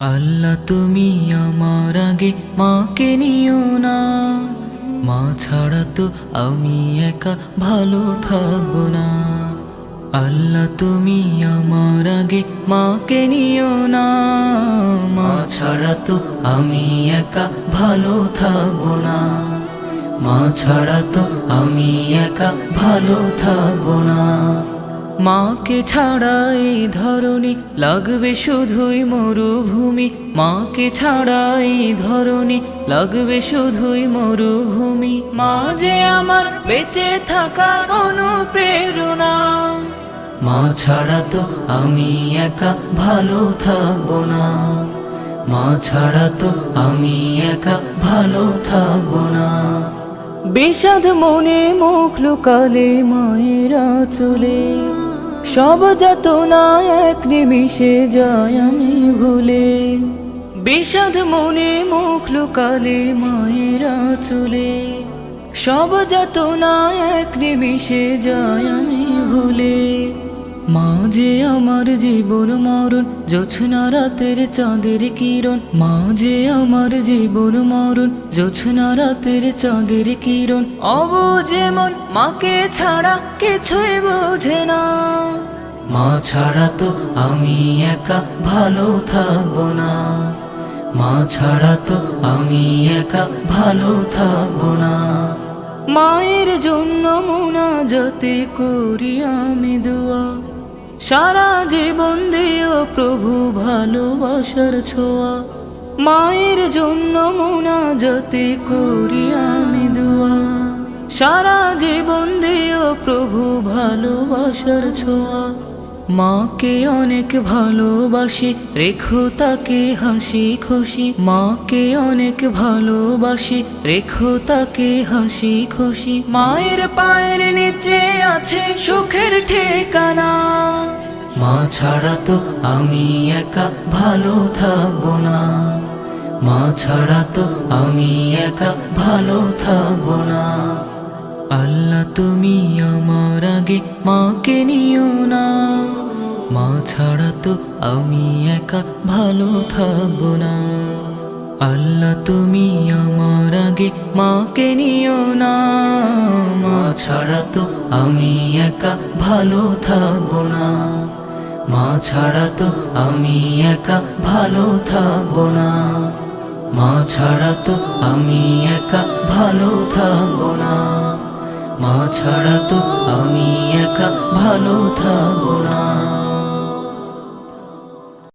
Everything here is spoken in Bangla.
আল্লাহ তুমি আমার আগে মাকে নিও না। মা ছাড়া তো আমি একা ভালো থাকব না। আল্লাহ তুমি আমার আগে মাকে নিও না। মা ছাড়া তো আমি একা ভালো থাকব না। মা ছাড়া তো আমি একা ভালো থাকব না। মাকে ছাড়া এই ধরনী লাগবে শুধুই মরুভূমি। মাকে ছাড়া এই ধরনী লাগবে শুধুই মরুভূমি। মা যে আমার বেঁচে থাকার অনুপ্রেরণা, মা ছাড়া তো আমি একা ভালো থাকব না। মা ছাড়া তো আমি একা ভালো থাকব না। বিষাদ মনে মুখ লোকালে মায়েরা চলে। সব যত না এক নিমিষে যায় আমি ভুলে। বিষাদ মনে মুখ লোকালে মায়েরা চলে। সব যত না এক নিমিষে যায় আমি ভুলে। মা যে আমার জীবন মরণ, জোছনা রাতের চাঁদের কিরণ। মা যে আমার জীবন মরণ, জোছনা রাতের চাঁদের কিরণ। অবুঝে মন মাকে ছাড়া কিছুই বোঝে না। মা ছাড়া তো আমি একা ভালো থাকব না। মা ছাড়া তো আমি একা ভালো থাকব না। মায়ের জন্য মোনাজাতে করি আমি দোয়া। সারা জীবন দিও প্রভু ভালোবাসার ছোঁয়া। মায়ের জন্য মোনা যাতে করি আমি দোয়া। সারা জীবন দিও প্রভু ভালোবাসার ছোঁয়া। মাকে অনেক ভালোবাসি, রেখো তাকে হাসি খুশি। মাকে অনেক ভালোবাসি, রেখো তাকে হাসি খুশি। মায়ের পায়ের নিচে আছে সুখের ঠিকানা। মা ছাড়া তো আমি একা ভালো থাকব না। মা ছাড়া তো আমি একা ভালো থাকব না। আল্লাহ তুমি আমার আগে মাকে নিও না। ছাড়া তো আমি একা ভালো থাকব না। আল্লাহ তুমি আমার আগে মাকে নিও না। মা ছাড়া তো আমি একা ভালো থাকব না। মা ছাড়া তো আমি একা ভালো থাকব না। মা ছাড়া তো আমি একা ভালো থাকব না। মা ছাড়া তো আমি একা ভালো থাকব না।